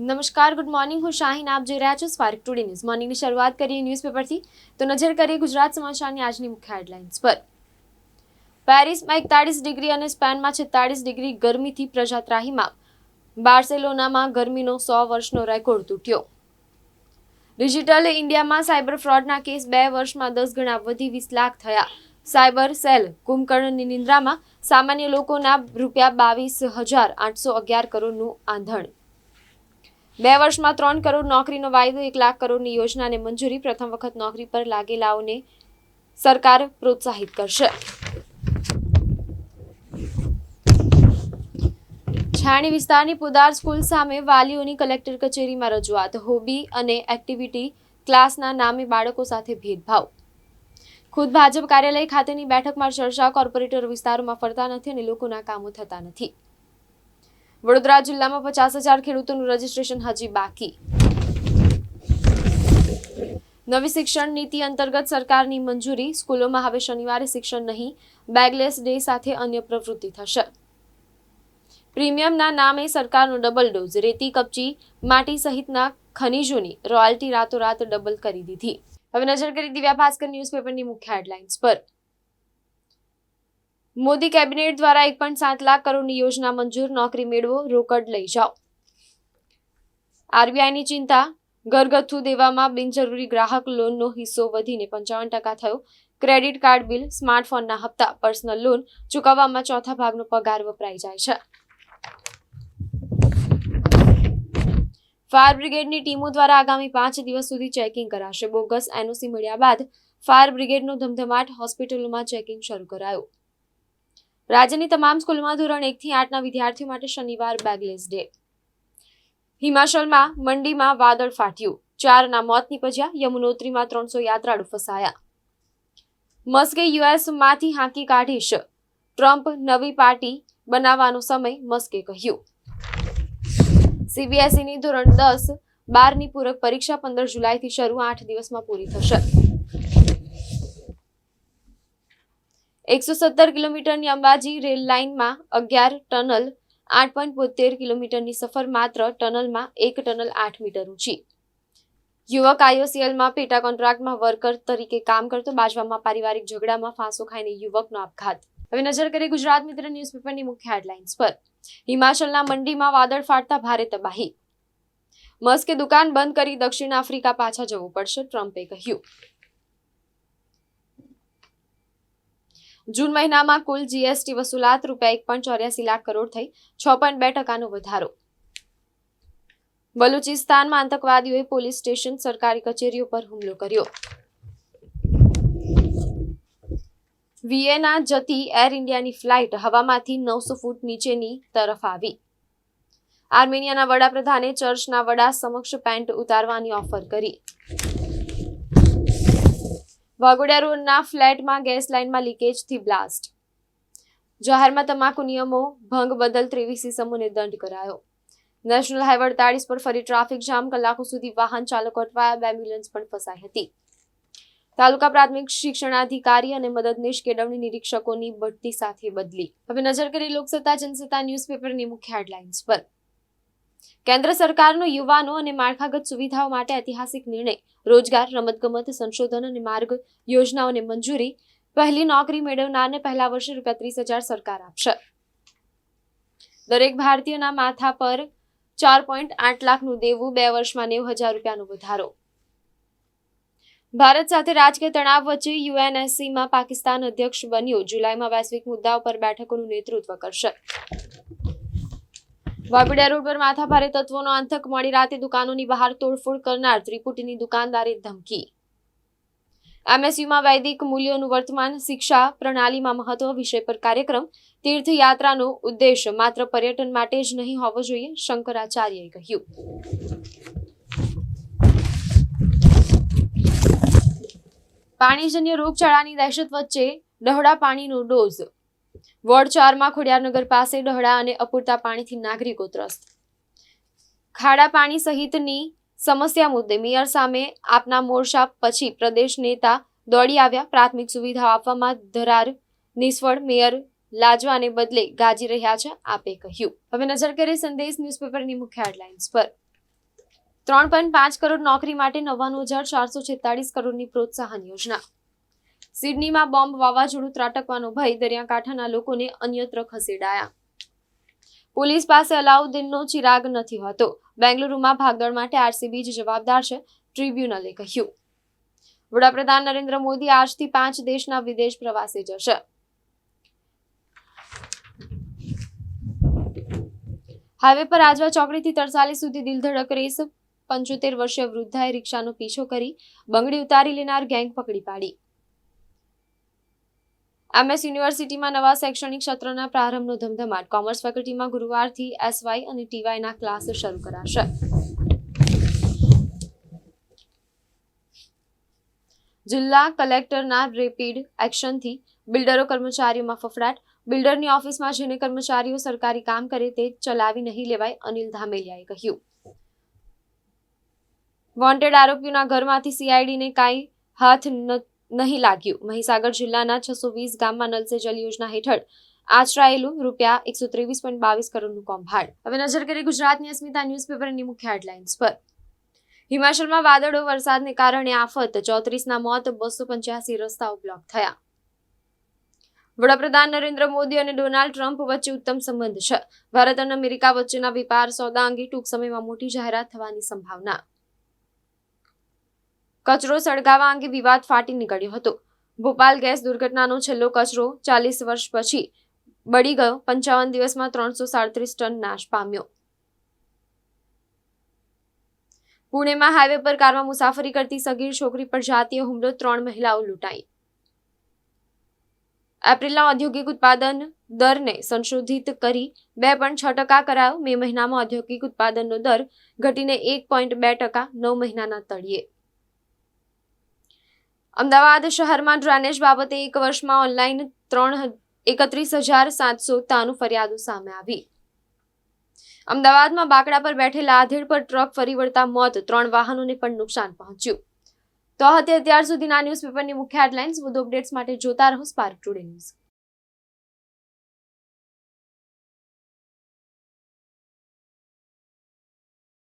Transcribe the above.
નમસ્કાર, good morning. હું શાહીન, આપ જોઈ રહ્યા છો સ્પાર્ક ટુડે ન્યૂઝ. મોર્નિંગની શરૂઆત કરીએ ન્યૂઝપેપરથી. તો નજર કરીએ ગુજરાત સમાચારની આજની મુખ્ય હેડલાઇન્સ પર. પેરિસમાં એકતાળીસ ડિગ્રી અને સ્પેનમાં છેતાળીસ ડિગ્રી ગરમીથી પ્રજાત્રાહીમાં. બાર્સેલોનામાં ગરમીનો સો વર્ષનો રેકોર્ડ તૂટ્યો. ડિજિટલ ઇન્ડિયામાં સાયબર ફ્રોડના કેસ બે વર્ષમાં દસ ગણા વધી વીસ લાખ થયા. સાયબર સેલ કુંભકર્ણની નિંદ્રામાં સામાન્ય લોકોના રૂપિયા બાવીસ હજાર આઠસો અગિયાર કરોડનું આંધણ. બે વર્ષમાં ત્રણ કરોડ નોકરીનો વાયદો, એક લાખ કરોડની યોજનાને મંજૂરી, પ્રથમ વખત નોકરી પર લાગેલાઓને સરકાર પ્રોત્સાહિત કરશે. છાણી વિસ્તારની પુદાર સ્કૂલ સામે વાલીઓની કલેક્ટર કચેરીમાં રજૂઆત, હોબી અને એક્ટિવિટી ક્લાસના નામે બાળકો સાથે ભેદભાવ. ખુદ ભાજપ કાર્યાલય ખાતેની બેઠકમાં ચર્ચા કોર્પોરેટર વિસ્તારોમાં ફરતા નથી અને લોકોના કામો થતા નથી. વડોદરા જિલ્લામાં પચાસ હજાર ખેડૂતોનું રજીસ્ટ્રેશન હજી બાકી. નવી શિક્ષણ નીતિ અંતર્ગત સરકારની મંજૂરી, સ્કૂલોમાં હવે શનિવારે શિક્ષણ નહીં, બેગલેસ ડે સાથે અન્ય પ્રવૃત્તિ થશે. પ્રીમિયમના નામે સરકારનો ડબલ ડોઝ, રેતી, કપચી, માટી સહિતના ખનીજોની રોયલ્ટી રાતોરાત ડબલ કરી દીધી. હવે નજર કરી દિવ્યા ભાસ્કર ન્યૂઝપેપરની મુખ્ય હેડલાઇન્સ પર. મોદી કેબિનેટ દ્વારા એક પણ સાત લાખ કરોડની યોજના મંજૂર, નોકરી મેળવો, રોકડ લઈ જાઓ. આરબીઆઈની ચિંતા, ઘરગથ્થુ દેવામાં બિનજરૂરી ગ્રાહક લોનનો હિસ્સો વધીને પંચાવન ટકા થયો. ક્રેડિટ કાર્ડ બિલ, સ્માર્ટફોનના હપ્તા, પર્સનલ લોન ચૂકવવામાં ચોથા ભાગનો પગાર વપરાઈ જાય છે. ફાયર બ્રિગેડની ટીમો દ્વારા આગામી પાંચ દિવસ સુધી ચેકિંગ કરાશે. બોગસ એનઓસી મળ્યા બાદ ફાયર બ્રિગેડનો ધમધમાટ હોસ્પિટલોમાં ચેકિંગ શરૂ કરાયું. રાજ્યની તમામ સ્કૂલમાં ધોરણ એકથી આઠના વિદ્યાર્થીઓ માટે શનિવાર બેગલેસ ડે. હિમાચલમાં મંડીમાં વાદળ ફાટ્યું. ચારના મોત નીપજ્યા, યમુનોત્રીમાં ત્રણસો યાત્રાળુ ફસાયા. મસ્કે યુએસમાંથી હાંકી કાઢીશ. ટ્રમ્પ નવી પાર્ટી બનાવવાનો સમય મસ્કે કહ્યું. સીબીએસઈની ધોરણ દસ બારની પૂરક પરીક્ષા પંદર જુલાઈથી શરૂ આઠ દિવસમાં પૂરી થશે. એકસો સત્તર કિલોમીટરની અંબાજી રેલ લાઇનમાં અગિયાર ટનલ, આઠ પોઈન્ટ બોતેર કિલોમીટરની સફર માત્ર ટનલમાં એક ટનલ આઠ મીટર ઊંચી. યુવક આઈઓસીએલમાં પેટા કોન્ટ્રાક્ટમાં વર્કર તરીકે કામ કરતો બાજવામાં પારિવારિક ઝઘડામાં ફાંસો ખાઈને યુવકનો આપઘાત. હવે નજર કરીએ ગુજરાત મિત્ર ન્યૂઝપેપરની મુખ્ય હેડલાઇન્સ પર. હિમાચલના મંડીમાં વાદળ ફાટતા ભારે તબાહી. મસ્કે દુકાન બંધ કરી દક્ષિણ આફ્રિકા પાછા જવું પડશે, ટ્રમ્પે કહ્યું. જૂન મહિનામાં કુલ જીએસટી વસૂલાત રૂપિયા એક પોઈન્ટ ચોર્યાસી લાખ કરોડ થઈ, છ પોઈન્ટ બે ટકાનો વધારો. બલુચિસ્તાનમાં આતંકવાદીઓએ પોલીસ સ્ટેશન સરકારી કચેરીઓ પર હુમલો કર્યો. વિયેના જતી એર ઇન્ડિયાની ફ્લાઇટ હવામાંથી નવસો ફૂટ નીચેની તરફ આવી. આર્મેનિયાના વડાપ્રધાને ચર્ચના વડા સમક્ષ પેન્ટ ઉતારવાની ઓફર કરી. વાઘોડિયા રોડના ફ્લેટમાં ગેસ લાઇનમાં લીકેજથી બ્લાસ્ટ. જાહેરમાં તમાકુ નિયમો, ભંગ બદલ ત્રેવીસી સમૂહને દંડ કરાયો. નેશનલ હાઈવે અડતાળીસ પર ફરી ટ્રાફિક જામ, કલાકો સુધી વાહન ચાલકો અટવાયા, બે એમ્બ્યુલન્સ પણ ફસાઈ હતી. તાલુકા પ્રાથમિક શિક્ષણાધિકારી અને મદદનીશ કેળવણી નિરીક્ષકોની બઢતી સાથે બદલી. હવે નજર કરી લોકસત્તા, જનસત્તા ન્યૂઝપેપરની મુખ્ય હેડલાઇન્સ પર. કેન્દ્ર સરકારનો યુવાનો અને માળખાગત સુવિધાઓ માટે ઐતિહાસિક નિર્ણય, રોજગાર, રમતગમત, સંશોધન અને માર્ગ યોજનાઓને મંજૂરી, પહેલી નોકરી મેળવનારને પહેલા વર્ષે રૂપિયા ત્રીસ હજાર સરકાર આપશે. દરેક ભારતીયના માથા પર ચાર પોઈન્ટ આઠ લાખનું દેવું બે વર્ષમાં નેવું હજાર રૂપિયાનો વધારો. ભારત સાથે રાજકીય તણાવ વચ્ચે યુએનએસસીમાં પાકિસ્તાન અધ્યક્ષ બન્યું. જુલાઈમાં વૈશ્વિક મુદ્દાઓ પર બેઠકોનું નેતૃત્વ કરશે. વાપીડા રોડ પર માથાભારે તત્વોનો આંતક મળી રાતે દુકાનોની બહાર તોડફોડ કરનાર ત્રિપુટીની દુકાનદારે ધમકી. એમએસયુમાં વૈદિક મૂલ્યોનું વર્તમાન, શિક્ષા પ્રણાલીમાં મહત્વ વિષય પર કાર્યક્રમ, તીર્થયાત્રાનો ઉદ્દેશ માત્ર પર્યટન માટે જ નહીં હોવો જોઈએ, શંકરાચાર્યએ કહ્યું. પાણીજન્ય રોગચાળાની દહેશત વચ્ચે ડહોળા પાણીનો ડોઝ વોર્ડ ચારમાં ખોડિયારનગર પાસે ડહડા અને અપૂરતા પાણીથી નાગરિકો ત્રસ્ત. ખાડા પાણી સહિતની સમસ્યા મુદ્દે મેયર સામે આપના મોરચા પછી પ્રદેશ નેતા દોડી આવ્યા. પ્રાથમિક સુવિધાઓ આપવામાં ધરાર નિષ્ફળ મેયર લાજવાને બદલે ગાજી રહ્યા છે, આપે કહ્યું. હવે નજર કરીએ સંદેશ ન્યૂઝપેપરની મુખ્ય હેડલાઇન્સ પર. ત્રણ પોઈન્ટ પાંચ કરોડ નોકરી માટે નવ્વાણું હજાર ચારસો છેતાળીસ કરોડની પ્રોત્સાહન યોજના. સિડનીમાં બોમ્બ વાવાઝોડું ત્રાટકવાનો ભય, દરિયાકાંઠાના લોકોને અન્યત્ર ખસેડાયા. પોલીસ પાસે અલાઉદ્દીનનો ચિરાગ નથી હોતો. બેંગલુરુમાં ભાગદોડ માટે આરસીબી જ જવાબદાર છે, ટ્રિબ્યુનલે કહ્યું. વડાપ્રધાન નરેન્દ્ર મોદી આજથી પાંચ દેશના વિદેશ પ્રવાસે જશે. હાઈવે પર આજવા ચોકડીથી તરસાલી સુધી દિલધડક રેસ, પંચોતેર વર્ષીય વૃદ્ધાએ રિક્ષાનો પીછો કરી, બંગડી ઉતારી લેનાર ગેંગ પકડી પાડી. એમએસ યુનિવર્સિટીમાં નવા શૈક્ષણિક સત્રના પ્રારંભનો ધમધમાટ. કોમર્સ ફેકલ્ટીમાં ગુરુવારથી એસવાય અને ટીવાયના ક્લાસ શરૂ કરાશે. જિલ્લા કલેક્ટરના રેપિડ એક્શનથી બિલ્ડરો, કર્મચારીઓમાં ફફડાટ. બિલ્ડરની ઓફિસમાં જઈને કર્મચારીઓ સરકારી કામ કરે તે ચલાવી નહીં લેવાય, અનિલ ધામેલિયાએ કહ્યું. વોન્ટેડ આરોપીઓના ઘરમાંથી સીઆઈડીને કાંઈ હાથ ન- નહીં લાગ્યું. મહીસાગર જિલ્લાના છસો વીસ ગામમાં નલ સે જલ યોજના હેઠળ આચરાયેલું રૂપિયા એકસો ત્રેવીસ પોઈન્ટ બાવીસ કરોડનું કૌભાંડ હવે નજર કરીએ ગુજરાતની અસ્મિતા ન્યૂઝપેપરની મુખ્ય હેડલાઇન્સ પર. હિમાચલમાં વાદળો, વરસાદને કારણે આફત, ચોત્રીસના મોત, બસો પંચ્યાસી રસ્તાઓ બ્લોક થયા. વડાપ્રધાન નરેન્દ્ર મોદી અને ડોનાલ્ડ ટ્રમ્પ વચ્ચે ઉત્તમ સંબંધ છે. ભારત અને અમેરિકા વચ્ચેના વેપાર, સોદા અંગે ટૂંક સમયમાં મોટી જાહેરાત થવાની સંભાવના. કચરો સળગાવવા અંગે વિવાદ ફાટી નીકળ્યો હતો. ભોપાલ ગેસ દુર્ઘટનાનો છેલ્લો કચરો ચાલીસ વર્ષ પછી બળી ગયો. પંચાવન દિવસમાં ત્રણસો સાડત્રીસ ટન નાશ પામ્યો. પુણેમાં હાઈવે પર કારમાં મુસાફરી કરતી સગીર છોકરી પર જાતીય હુમલો, ત્રણ મહિલાઓ લૂંટાઈ. એપ્રિલના ઔદ્યોગિક ઉત્પાદન દરને સંશોધિત કરી બે પોઈન્ટ છ ટકા કરાયો. મે મહિનામાં ઔદ્યોગિક ઉત્પાદનનો દર ઘટીને એક પોઈન્ટ બે ટકા નવ મહિનાના તળિયે. અમદાવાદ શહેરમાં ડ્રેનેજ બાબતે એક વર્ષમાં ઓનલાઈન ત્રણ એકત્રીસ હજાર સાતસો તાનું ફરિયાદો સામે આવી. અમદાવાદમાં બાકડા પર બેઠેલા આધેડ પર ટ્રક ફરી વળતા મોત, ત્રણ વાહનોને પણ નુકસાન પહોંચ્યું. તો હતી અત્યાર સુધીના ન્યૂઝપેપરની મુખ્ય હેડલાઇન્સ. વધુ અપડેટ્સ માટે જોતા રહો સ્પાર્ક ટુડે ન્યૂઝ.